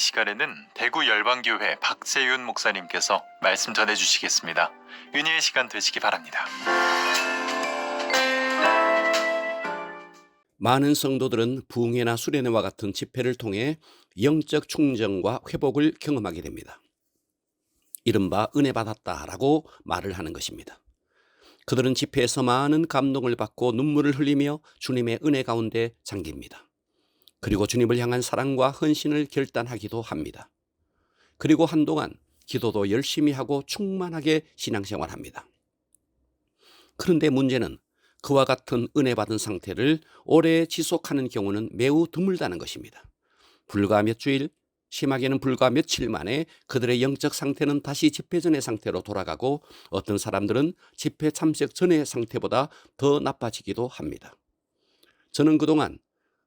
시간에는 대구 열방교회 박세윤 목사님께서 말씀 전해 주시겠습니다. 은혜의 시간 되시기 바랍니다. 많은 성도들은 부흥회나 수련회와 같은 집회를 통해 영적 충정과 회복을 경험하게 됩니다. 이른바 은혜 받았다라고 말을 하는 것입니다. 그들은 집회에서 많은 감동을 받고 눈물을 흘리며 주님의 은혜 가운데 잠깁니다. 그리고 주님을 향한 사랑과 헌신을 결단하기도 합니다. 그리고 한동안 기도도 열심히 하고 충만하게 신앙생활합니다. 그런데 문제는 그와 같은 은혜 받은 상태를 오래 지속하는 경우는 매우 드물다는 것입니다. 불과 몇 주일, 심하게는 불과 며칠 만에 그들의 영적 상태는 다시 집회 전의 상태로 돌아가고 어떤 사람들은 집회 참석 전의 상태보다 더 나빠지기도 합니다. 저는 그동안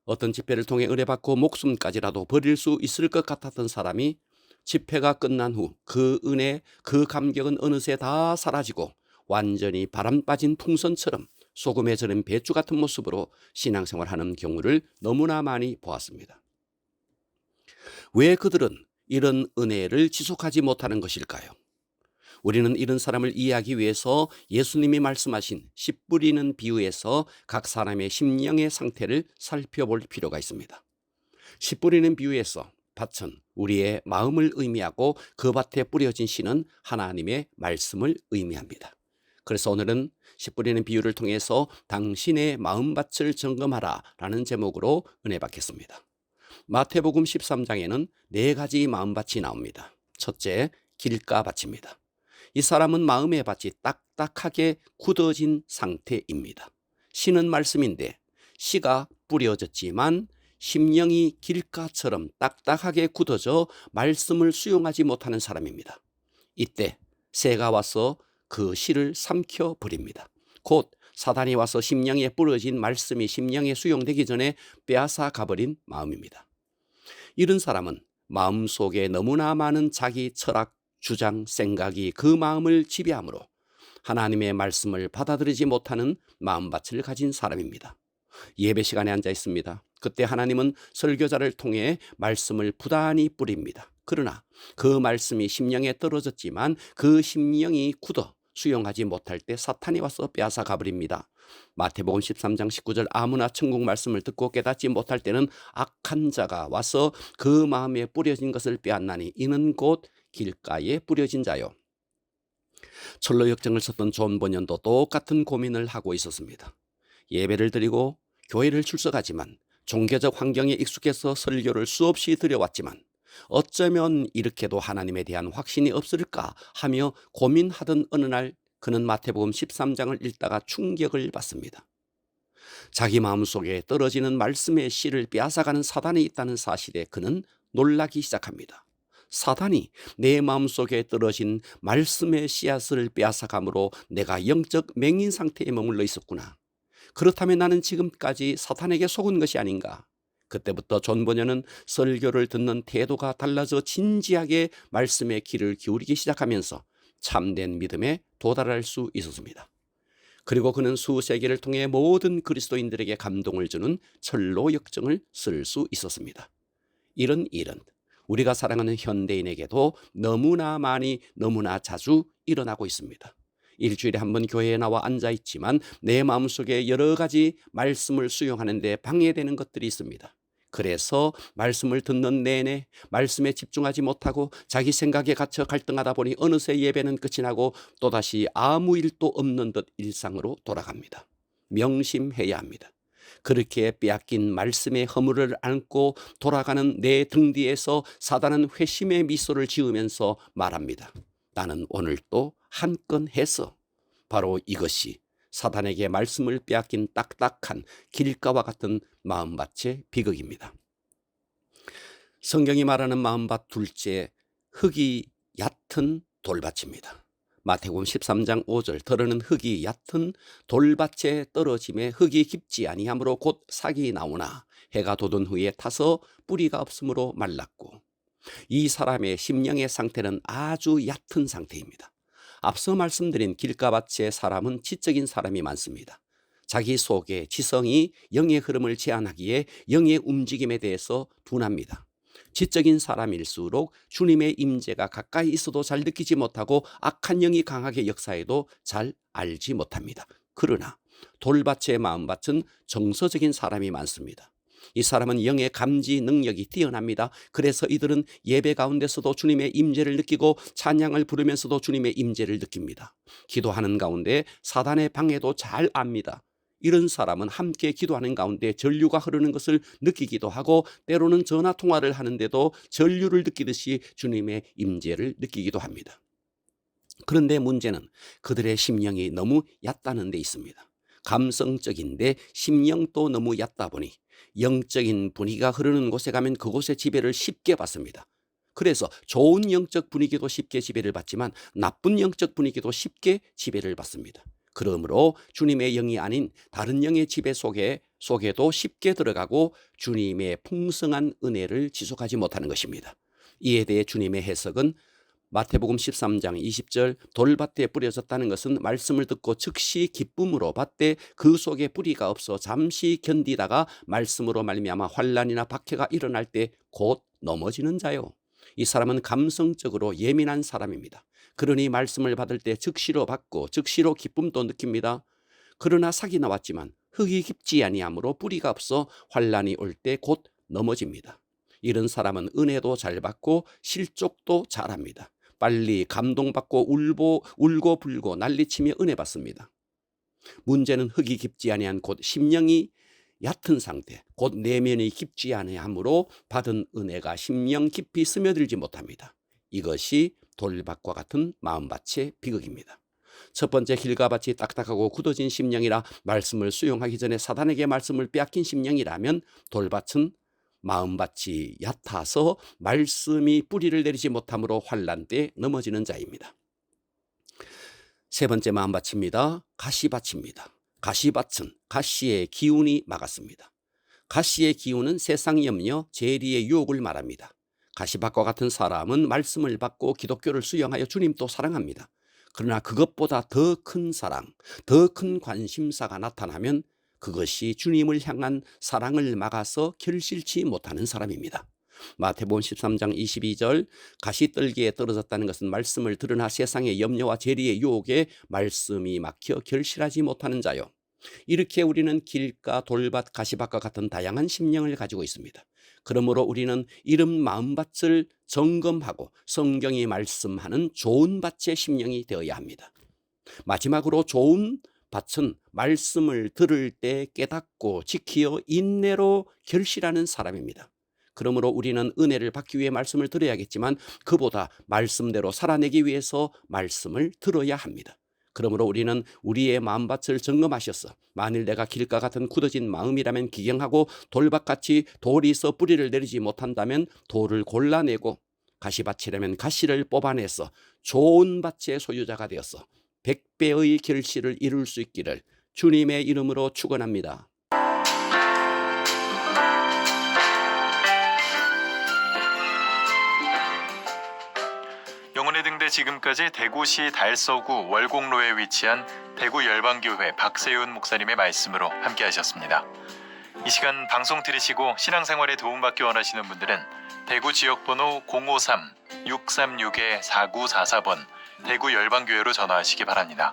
어떤 집회를 통해 은혜받고 목숨까지라도 버릴 수 있을 것 같았던 사람이 집회가 끝난 후 그 은혜, 그 감격은 어느새 다 사라지고 완전히 바람 빠진 풍선처럼 소금에 절인 배추 같은 모습으로 신앙생활하는 경우를 너무나 많이 보았습니다. 왜 그들은 이런 은혜를 지속하지 못하는 것일까요? 우리는 이런 사람을 이해하기 위해서 예수님이 말씀하신 씨 뿌리는 비유에서 각 사람의 심령의 상태를 살펴볼 필요가 있습니다. 씨 뿌리는 비유에서 밭은 우리의 마음을 의미하고 그 밭에 뿌려진 씨는 하나님의 말씀을 의미합니다. 그래서 오늘은 씨 뿌리는 비유를 통해서 당신의 마음밭을 점검하라 라는 제목으로 은혜 받겠습니다. 마태복음 13장에는 네 가지 마음밭이 나옵니다. 첫째, 길가밭입니다. 이 사람은 마음의 밭이 딱딱하게 굳어진 상태입니다. 씨는 말씀인데 씨가 뿌려졌지만 심령이 길가처럼 딱딱하게 굳어져 말씀을 수용하지 못하는 사람입니다. 이때 새가 와서 그 씨를 삼켜 버립니다. 곧 사단이 와서 심령에 뿌려진 말씀이 심령에 수용되기 전에 빼앗아 가버린 마음입니다. 이런 사람은 마음 속에 너무나 많은 자기 철학, 주장, 생각이 그 마음을 지배하므로 하나님의 말씀을 받아들이지 못하는 마음밭을 가진 사람입니다. 예배 시간에 앉아 있습니다. 그때 하나님은 설교자를 통해 말씀을 부단히 뿌립니다. 그러나 그 말씀이 심령에 떨어졌지만 그 심령이 굳어 수용하지 못할 때 사탄이 와서 빼앗아 가버립니다. 마태복음 13장 19절 아무나 천국 말씀을 듣고 깨닫지 못할 때는 악한 자가 와서 그 마음에 뿌려진 것을 빼앗나니 이는 곧 길가에 뿌려진 자요. 철로 역정을 썼던 존 번연도 똑같은 고민을 하고 있었습니다. 예배를 드리고 교회를 출석하지만 종교적 환경에 익숙해서 설교를 수없이 드려왔지만 어쩌면 이렇게도 하나님에 대한 확신이 없을까 하며 고민하던 어느 날 그는 마태복음 13장을 읽다가 충격을 받습니다. 자기 마음속에 떨어지는 말씀의 씨를 빼앗아가는 사단이 있다는 사실에 그는 놀라기 시작합니다. 사단이 내 마음속에 떨어진 말씀의 씨앗을 빼앗아감으로 내가 영적 맹인 상태에 머물러 있었구나. 그렇다면 나는 지금까지 사탄에게 속은 것이 아닌가? 그때부터 존 번연은 설교를 듣는 태도가 달라져 진지하게 말씀의 귀를 기울이기 시작하면서 참된 믿음에 도달할 수 있었습니다. 그리고 그는 수세기를 통해 모든 그리스도인들에게 감동을 주는 철로 역정을 쓸 수 있었습니다. 이런 일은 우리가 사랑하는 현대인에게도 너무나 많이 너무나 자주 일어나고 있습니다. 일주일에 한 번 교회에 나와 앉아 있지만 내 마음속에 여러 가지 말씀을 수용하는 데 방해되는 것들이 있습니다. 그래서 말씀을 듣는 내내 말씀에 집중하지 못하고 자기 생각에 갇혀 갈등하다 보니 어느새 예배는 끝이 나고 또다시 아무 일도 없는 듯 일상으로 돌아갑니다. 명심해야 합니다. 그렇게 빼앗긴 말씀의 허물을 안고 돌아가는 내 등 뒤에서 사단은 회심의 미소를 지으면서 말합니다. 나는 오늘 또 한 건 해서 바로 이것이 사단에게 말씀을 빼앗긴 딱딱한 길가와 같은 마음밭의 비극입니다. 성경이 말하는 마음밭 둘째 흙이 얕은 돌밭입니다. 마태복음 13장 5절 더러는 흙이 얕은 돌밭에 떨어짐에 흙이 깊지 아니하므로 곧 삭이 나오나 해가 돋은 후에 타서 뿌리가 없으므로 말랐고 이 사람의 심령의 상태는 아주 얕은 상태입니다. 앞서 말씀드린 길가밭의 사람은 지적인 사람이 많습니다. 자기 속에 지성이 영의 흐름을 제한하기에 영의 움직임에 대해서 둔합니다. 지적인 사람일수록 주님의 임재가 가까이 있어도 잘 느끼지 못하고 악한 영이 강하게 역사해도 잘 알지 못합니다. 그러나 돌밭의 마음밭은 정서적인 사람이 많습니다. 이 사람은 영의 감지 능력이 뛰어납니다. 그래서 이들은 예배 가운데서도 주님의 임재를 느끼고 찬양을 부르면서도 주님의 임재를 느낍니다. 기도하는 가운데 사단의 방해도 잘 압니다. 이런 사람은 함께 기도하는 가운데 전류가 흐르는 것을 느끼기도 하고 때로는 전화 통화를 하는데도 전류를 느끼듯이 주님의 임재를 느끼기도 합니다. 그런데 문제는 그들의 심령이 너무 얕다는 데 있습니다. 감성적인데 심령도 너무 얕다 보니 영적인 분위기가 흐르는 곳에 가면 그곳의 지배를 쉽게 받습니다. 그래서 좋은 영적 분위기도 쉽게 지배를 받지만 나쁜 영적 분위기도 쉽게 지배를 받습니다. 그러므로 주님의 영이 아닌 다른 영의 지배 속에 속에도 쉽게 들어가고 주님의 풍성한 은혜를 지속하지 못하는 것입니다. 이에 대해 주님의 해석은 마태복음 13장 20절 돌밭에 뿌려졌다는 것은 말씀을 듣고 즉시 기쁨으로 받되 그 속에 뿌리가 없어 잠시 견디다가 말씀으로 말미암아 환란이나 박해가 일어날 때 곧 넘어지는 자요. 이 사람은 감성적으로 예민한 사람입니다. 그러니 말씀을 받을 때 즉시로 받고 즉시로 기쁨도 느낍니다. 그러나 sak이 나왔지만 흙이 깊지 아니하므로 뿌리가 없어 환란이 올 때 곧 넘어집니다. 이런 사람은 은혜도 잘 받고 실족도 잘합니다. 빨리 감동받고 울고 울고 불고 난리치며 은혜 받습니다. 문제는 흙이 깊지 아니한 곧 심령이 얕은 상태, 곧 내면이 깊지 아니하므로 받은 은혜가 심령 깊이 스며들지 못합니다. 이것이 돌밭과 같은 마음밭의 비극입니다. 첫 번째 길가밭이 딱딱하고 굳어진 심령이라 말씀을 수용하기 전에 사단에게 말씀을 빼앗긴 심령이라면 돌밭은 마음밭이 얕아서 말씀이 뿌리를 내리지 못함으로 환란 때 넘어지는 자입니다. 세 번째 마음밭입니다. 가시밭입니다. 가시밭은 가시의 기운이 막았습니다. 가시의 기운은 세상 염려, 재리의 유혹을 말합니다. 가시밭과 같은 사람은 말씀을 받고 기독교를 수용하여 주님 또 사랑합니다. 그러나 그것보다 더 큰 사랑, 더 큰 관심사가 나타나면 그것이 주님을 향한 사랑을 막아서 결실치 못하는 사람입니다. 마태복음 13장 22절 가시떨기에 떨어졌다는 것은 말씀을 들으나 세상의 염려와 재리의 유혹에 말씀이 막혀 결실하지 못하는 자요. 이렇게 우리는 길가, 돌밭, 가시밭과 같은 다양한 심령을 가지고 있습니다. 그러므로 우리는 이런 마음밭을 점검하고 성경이 말씀하는 좋은 밭의 심령이 되어야 합니다. 마지막으로 좋은 밭은 말씀을 들을 때 깨닫고 지키어 인내로 결실하는 사람입니다. 그러므로 우리는 은혜를 받기 위해 말씀을 들어야겠지만 그보다 말씀대로 살아내기 위해서 말씀을 들어야 합니다. 그러므로 우리는 우리의 마음밭을 점검하셔서 만일 내가 길가 같은 굳어진 마음이라면 기경하고 돌밭같이 돌이 서 뿌리를 내리지 못한다면 돌을 골라내고 가시밭이라면 가시를 뽑아내서 좋은 밭의 소유자가 되어서 백배의 결실을 이룰 수 있기를 주님의 이름으로 축원합니다. 등대 지금까지 대구시 달서구 월곡로에 위치한 대구 열방교회 박세윤 목사님의 말씀으로 함께하셨습니다. 이 시간 방송 들으시고 신앙생활에 도움받기 원하시는 분들은 대구 지역번호 053-636-4944번 대구 열방교회로 전화하시기 바랍니다.